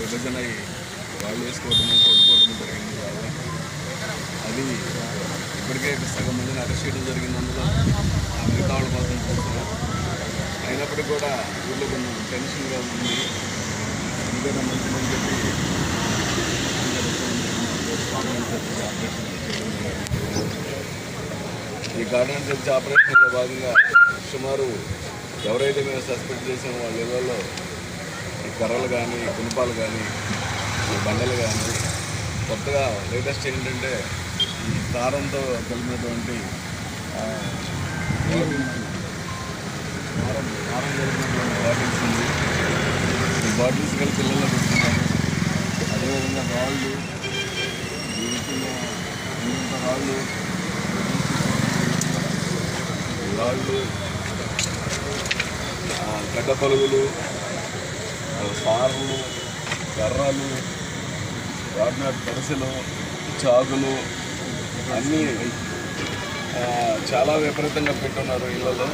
విభజన అయ్యి వాళ్ళు వేసుకోవడము కొట్టుకోవడము జరిగింది బాగా. అది ఇప్పటికే సగం మందిని అరెస్ట్ చేయడం జరిగింది అందులో. ఆ మిగతా వాళ్ళ కోసం చూస్తున్నాం. అయినప్పటికీ కూడా ఊళ్ళో కొంచెం టెన్షన్గా ఉంది. ఎందుకంటే మంచిదని చెప్పి ఈ గార్డెన్ సెర్చ్ ఆపరేషన్లో భాగంగా సుమారు ఎవరైతే మేము సస్పెండ్ చేసామో వాళ్ళ ఇళ్ళలో కర్రలు కానీ కునుపాలు కానీ బండలు కానీ కొత్తగా లేటెస్ట్ ఏంటంటే ఈ దారంతో కలిగినటువంటి బాటిల్స్ దారం దారం బాటిల్స్ ఉంది. ఈ బాటిల్స్ కలిపి పిల్లల్లో పెడుతున్నారు అదేవిధంగా రాళ్ళు ఇంత రాళ్ళు రాళ్ళు గడ్డ పలుగులు పార్లు కర్రలు వాడినాటి పరిసలు చాకులు అన్నీ చాలా విపరీతంగా పెట్టున్నారు ఇళ్ళలో.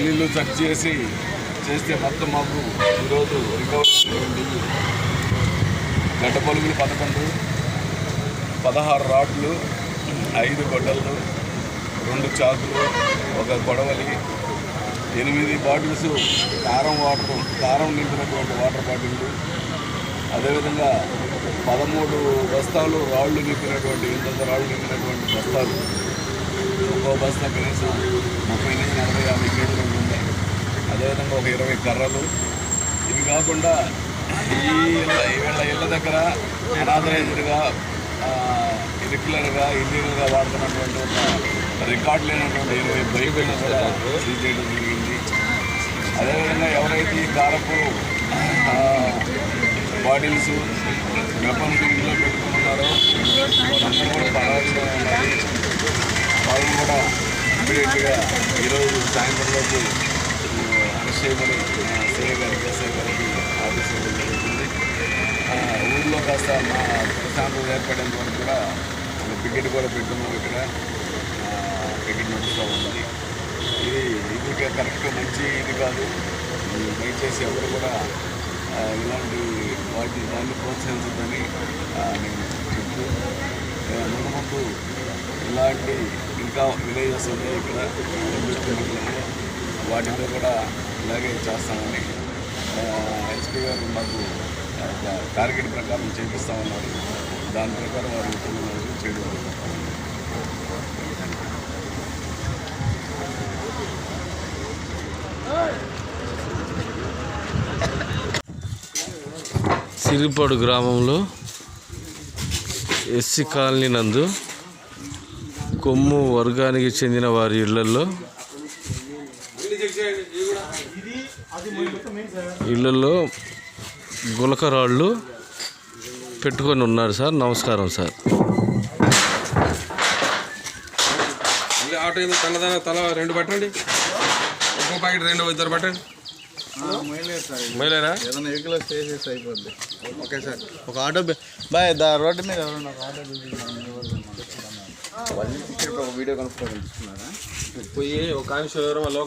ఇల్లు చెక్ చేసి చేస్తే మొత్తం మాకు ఈరోజు రికవరీ గడ్డ పలుగులు పదకొండు పదహారు రాడ్లు ఐదు గొడ్డలు రెండు చాకులు ఒక గొడవలి ఎనిమిది బాటిల్స్ కారం వాటర్ కారం నింపినటువంటి వాటర్ బాటిళ్ళు. అదేవిధంగా పదమూడు బస్తాలు రాళ్ళు నింపినటువంటి ఇంత రాళ్ళు నింపినటువంటి బస్తాలు. ఒక్కో బస్తా కనీసం ముప్పై నుంచి నలభై యాభై కేజీలు ఉంటుంది అదేవిధంగా ఒక ఇరవై కర్రలు. ఇవి కాకుండా ఈ ఇళ్ళ వీళ్ళ ఇళ్ళ దగ్గర అనాథరైజ్డ్గా ఇరెగ్యులర్గా ఇల్లీగల్గా వాడుతున్నటువంటి ఒక రికార్డు లేనటువంటి ఇరవై బైబిల్ కూడా సీజ్ చేయడం జరిగింది. అదేవిధంగా ఎవరైతే ఈ కారపు బాటిల్స్ వెపన్స్ ఇంట్లో పెట్టుకున్నారో వాళ్ళందరూ కూడా పరారీలో ఉన్నారు వాళ్ళు కూడా ఇమీడియట్గా ఈరోజు సాయంత్రంలోపు అరెస్ట్ చేయమని సిఐ గారికి ఎస్ఐ గారికి ఆఫీస్ జరుగుతుంది. ఊళ్ళో కాస్త మా ప్రశాంతం ఏర్పడేంత వరకు కూడా ఒక పికెట్ కూడా పెట్టున్నాం ఇక్కడ. పికెట్ నడుస్తూ ఉంది ఇది ఇది కరెక్ట్గా మంచి ఇది కాదు. దయచేసి ఎవరు కూడా ఇలాంటి వాటి దాన్ని ప్రోత్సహించద్దని నేను చెప్తూ ముందు ముందు ఇలాంటి ఇంకా విలేజెస్ ఉన్నాయి ఇక్కడ వాటిలో కూడా ఇలాగే చేస్తామని ఎస్పీ గారు మాకు టార్గెట్ ప్రకారం చేపిస్తా ఉన్నారు. దాని ప్రకారం వారు చేయడం సిరిపాడు గ్రామంలో ఎస్సీ కాలనీ నందు కొమ్ము వర్గానికి చెందిన వారి ఇళ్ళలో ఇళ్ళలో గులకరాళ్ళు పెట్టుకొని ఉన్నారు సార్. నమస్కారం సార్. ఆటో తల తల రెండు పట్టండి. ఒక్కో ప్యాకెట్ రెండు ఇద్దరు పట్టండి. మైలేరా ఏదైనా వెహికల్ స్టే చేసి అయిపోద్ది. ఓకే సార్ ఒక ఆటో బే- బాయ్ దా రోడ్డు మీద ఎవరైనా ఒక ఆటో పోయి ఒక ఎవరో